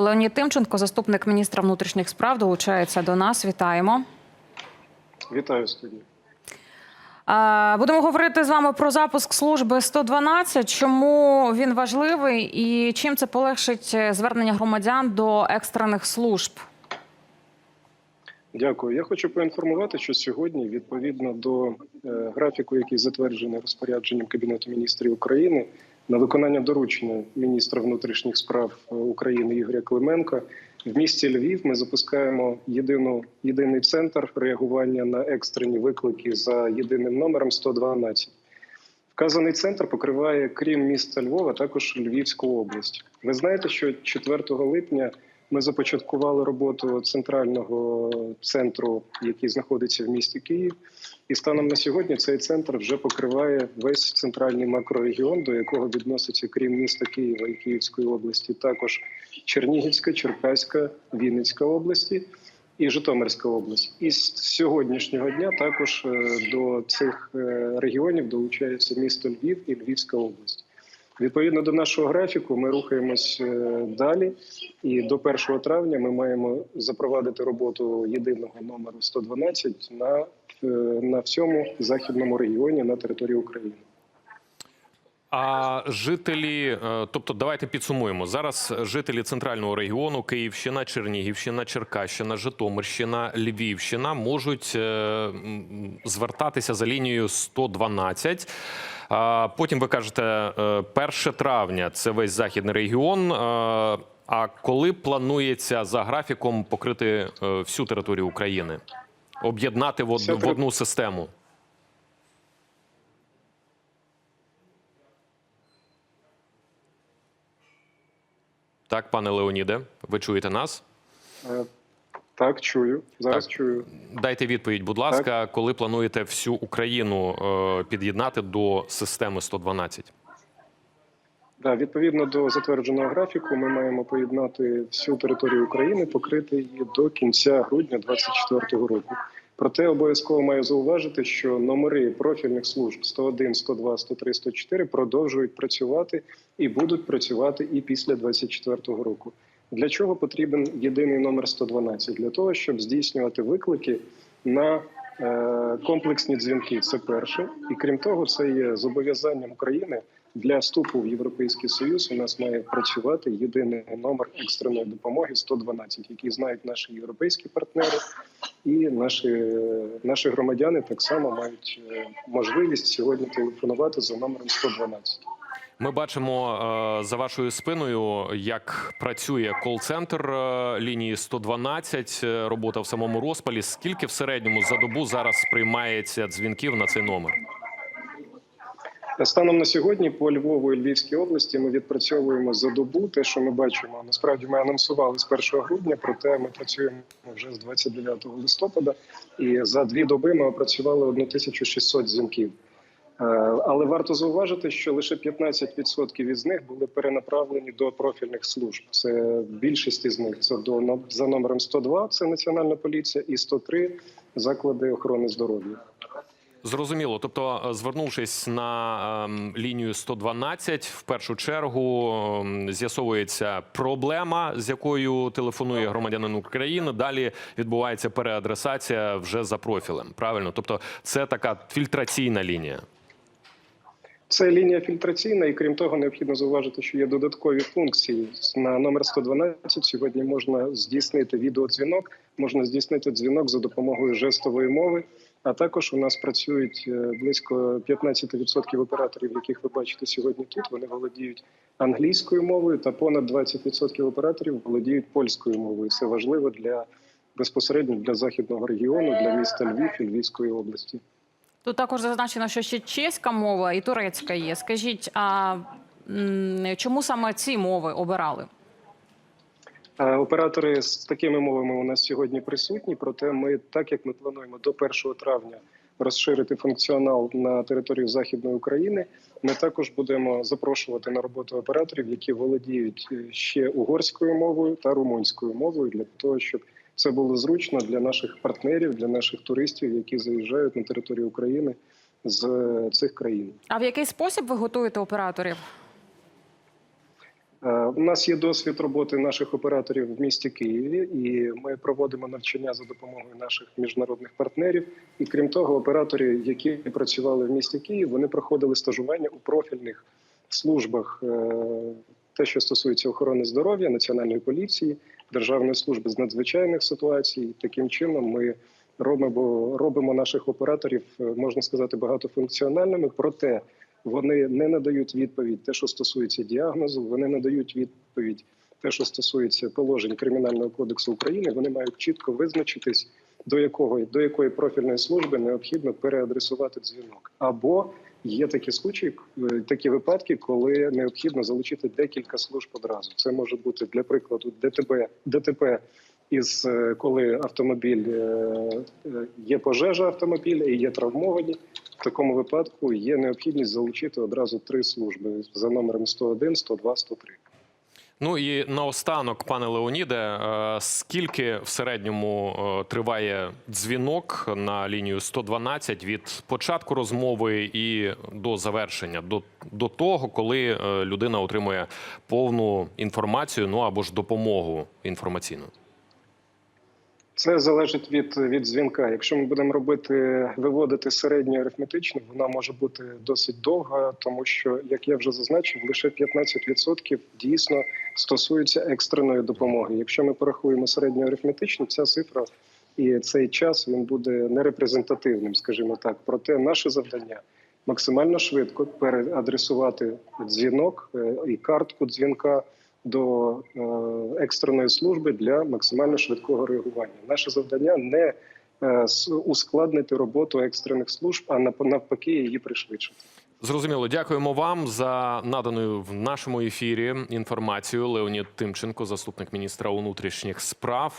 Леонід Тимченко, заступник міністра внутрішніх справ, долучається до нас. Вітаємо. Вітаю студію. Будемо говорити з вами про запуск служби 112. Чому він важливий і чим це полегшить звернення громадян до екстрених служб? Дякую. Я хочу поінформувати, що сьогодні, відповідно до е, графіку, який затверджений розпорядженням Кабінету міністрів України, на виконання доручення міністра внутрішніх справ е, України Ігоря Клименка в місті Львів ми запускаємо єдину єдиний центр реагування на екстрені виклики за єдиним номером 112. Вказаний центр покриває, крім міста Львова, також Львівську область. Ви знаєте, що 4 липня ми започаткували роботу центрального центру, який знаходиться в місті Київ. І станом на сьогодні цей центр вже покриває весь центральний макрорегіон, до якого відноситься, крім міста Києва і Київської області, також Чернігівська, Черкаська, Вінницька області і Житомирська область. І з сьогоднішнього дня також е, до цих е, регіонів долучається місто Львів і Львівська область. Відповідно до нашого графіку, ми рухаємось е, далі, і до 1 травня ми маємо запровадити роботу єдиного номеру 112 на, е, на всьому західному регіоні на території України. А жителі, е, тобто, давайте підсумуємо зараз. Жителі центрального регіону Київщина, Чернігівщина, Черкащина, Житомирщина, Львівщина можуть е, звертатися за лінією 112. А Потім ви кажете, е, 1 травня це весь західний регіон. Е, А коли планується за графіком покрити е, всю територію України, об'єднати в одну систему? Так, пане Леоніде, ви чуєте нас? Е, Так, чую. Зараз Так. чую. Дайте відповідь, будь ласка, коли плануєте всю Україну е, під'єднати до системи 112? Да, відповідно до затвердженого графіку, ми маємо поєднати всю територію України, покрити її до кінця грудня 2024 року. Проте обов'язково маю зауважити, що номери профільних служб 101, 102, 103, 104 продовжують працювати і будуть працювати і після 2024 року. Для чого потрібен єдиний номер 112? Для того, щоб здійснювати виклики на е, комплексні дзвінки. Це перше, і крім того, це є зобов'язанням України для вступу в Європейський Союз. У нас має працювати єдиний номер екстреної допомоги 112, який знають наші європейські партнери, і наші, наші громадяни так само мають е, можливість сьогодні телефонувати за номером 112. Ми бачимо е, за вашою спиною, як працює кол-центр е, лінії 112, е, робота в самому розпалі. Скільки в середньому за добу зараз приймається дзвінків на цей номер? Станом на сьогодні по Львову і Львівській області ми відпрацьовуємо за добу. Те, що ми бачимо, насправді ми анонсували з 1 грудня, проте ми працюємо вже з 29 листопада, і за дві доби ми опрацювали 1600 дзвінків. Е, Але варто зауважити, що лише 15% із них були перенаправлені до профільних служб. Це більшість із них це до за номером 102, це національна поліція, і 103 – заклади охорони здоров'я. Зрозуміло. Тобто, е, звернувшись на ем, лінію 112, в першу чергу ем, з'ясовується проблема, з якою телефонує громадянин України. Далі відбувається переадресація вже за профілем. Правильно, тобто, це така фільтраційна лінія. Це лінія фільтраційна, і крім того, необхідно зауважити, що є додаткові функції. На номер 112 сьогодні можна здійснити відеодзвінок, можна здійснити дзвінок за допомогою жестової мови. А також у нас працюють е, близько 15% операторів, яких ви бачите сьогодні тут. Вони володіють англійською мовою, та понад 20% операторів володіють польською мовою. Це важливо для безпосередньо для західного регіону, для міста Львів і Львівської області. Тут також зазначено, що ще чеська мова і турецька є. Скажіть, а чому саме ці мови обирали? Е, Оператори з такими мовами у нас сьогодні присутні. Проте, ми, так як ми плануємо до 1 травня розширити функціонал на територію західної України, ми також будемо запрошувати на роботу операторів, які володіють е, ще угорською мовою та румунською мовою, для того, щоб це було зручно для наших партнерів, для наших туристів, які заїжджають на територію України з е, цих країн. А в який спосіб ви готуєте операторів? Е, У нас є досвід роботи наших операторів в місті Києві, і ми проводимо навчання за допомогою наших міжнародних партнерів. І крім того, оператори, які працювали в місті Київ, вони проходили стажування у профільних службах. е, Те, що стосується охорони здоров'я, національної поліції, Державної служби з надзвичайних ситуацій. Таким чином ми робимо, робимо наших операторів, е, можна сказати, багатофункціональними. Проте вони не надають відповідь те, що стосується діагнозу, вони надають відповідь те, що стосується положень Кримінального кодексу України. Вони мають чітко визначитись, до якого до якої профільної служби необхідно переадресувати дзвінок. Або є такі случаї, е, такі випадки, коли необхідно залучити декілька служб одразу. Це може бути для прикладу ДТП, ДТП із е, коли автомобіль е, є пожежа автомобіля і є травмовані. В такому випадку є необхідність залучити одразу три служби за номером 101, 102, 103. Ну і наостанок, пане Леоніде, е, скільки в середньому е, триває дзвінок на лінію 112 від початку розмови і до завершення, до, до того, коли е, людина отримує повну інформацію, ну або ж допомогу інформаційну? Це залежить від, від дзвінка. Якщо ми будемо робити виводити середню арифметичну, вона може бути досить довга, тому що, як я вже зазначив, лише 15% дійсно стосуються екстреної допомоги. Якщо ми порахуємо середню арифметичну, ця цифра і цей час він буде нерепрезентативним, скажімо так. Проте наше завдання максимально швидко переадресувати дзвінок е, і картку дзвінка до е, екстреної служби для максимально швидкого реагування. Наше завдання не е, ускладнити роботу екстрених служб, а навпаки її пришвидшити. Зрозуміло, дякуємо вам за надану в нашому ефірі інформацію. Леонід Тимченко, заступник міністра внутрішніх справ.